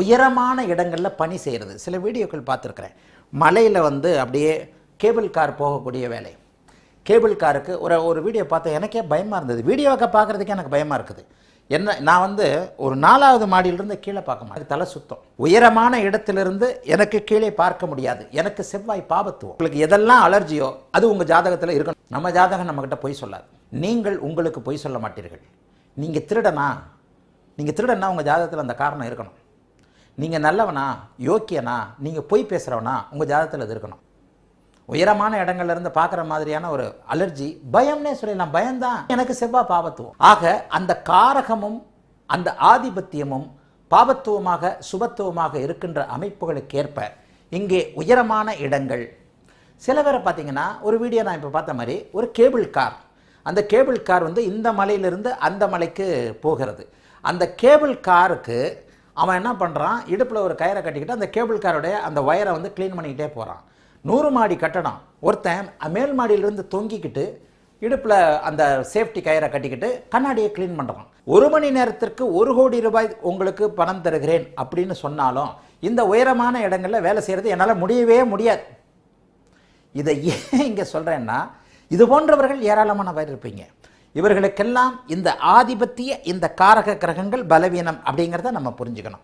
உயரமான இடங்களில் பணி செய்கிறது சில வீடியோக்கள் பார்த்துருக்குறேன். மலையில் வந்து அப்படியே கேபிள் கார் போகக்கூடிய வேலை. கேபிள் காருக்கு ஒரு ஒரு வீடியோ பார்த்தேன் எனக்கே பயமாக இருந்தது. வீடியோவை பார்க்குறதுக்கே எனக்கு பயமாக இருக்குது. என்ன நான் வந்து ஒரு நாலாவது மாடியிலிருந்து கீழே பார்க்க மாட்டேன். தலை சுத்தம். உயரமான இடத்திலிருந்து எனக்கு கீழே பார்க்க முடியாது. எனக்கு செவ்வாய் பாபத்துவம். உங்களுக்கு எதெல்லாம் அலர்ஜியோ அது உங்கள் ஜாதகத்தில் இருக்கணும். நம்ம ஜாதகம் நம்மக்கிட்ட பொய் சொல்லாது. நீங்கள் உங்களுக்கு பொய் சொல்ல மாட்டீர்கள். நீங்கள் திருடனா? நீங்கள் திருடனா உங்கள் ஜாதகத்தில் அந்த காரணம் இருக்கணும். நீங்கள் நல்லவனா யோக்கியனா நீங்கள் பொய் பேசுகிறவனா உங்கள் ஜாதகத்தில் அது இருக்கணும். உயரமான இடங்கள்ல இருந்து பார்க்குற மாதிரியான ஒரு அலர்ஜி பயம்னே சொல்லலாம். பயம்தான். எனக்கு செவ்வாய் பாபத்துவம் ஆக அந்த காரகமும் அந்த ஆதிபத்தியமும் பாபத்துவமாக சுபத்துவமாக இருக்கின்ற அமைப்புகளுக்கு ஏற்ப இங்கே உயரமான இடங்கள். சில பேரை பார்த்தீங்கன்னா ஒரு வீடியோ நான் இப்போ பார்த்த மாதிரி ஒரு கேபிள் கார் அந்த கேபிள் கார் வந்து இந்த மலையிலிருந்து அந்த மலைக்கு போகிறது. அந்த கேபிள் காருக்கு அவன் என்ன பண்ணுறான் இடுப்பில் ஒரு கயிறை கட்டிக்கிட்டு அந்த கேபிள் காரோடைய அந்த ஒயரை வந்து க்ளீன் பண்ணிக்கிட்டே போகிறான் நூறு மாடி கட்டடம். ஒருத்தன் மேல் மாடியிலிருந்து தொங்கிக்கிட்டு இடுப்பில் அந்த சேஃப்டி கயிறை கட்டிக்கிட்டு கண்ணாடியை க்ளீன் பண்ணுறான் ஒரு மணி நேரத்திற்கு ஒரு கோடி ரூபாய் உங்களுக்கு பணம் தருகிறேன் அப்படின்னு சொன்னாலும் இந்த உயரமான இடங்களில் வேலை செய்கிறது என்னால் முடியவே முடியாது. இதை ஏன் இங்கே சொல்கிறேன்னா இது போன்றவர்கள் ஏராளமான பேர் இருப்பீங்க. இவர்களுக்கெல்லாம் இந்த ஆதிபத்திய இந்த காரக கிரகங்கள் பலவீனம் அப்படிங்கிறத நம்ம புரிஞ்சுக்கணும்.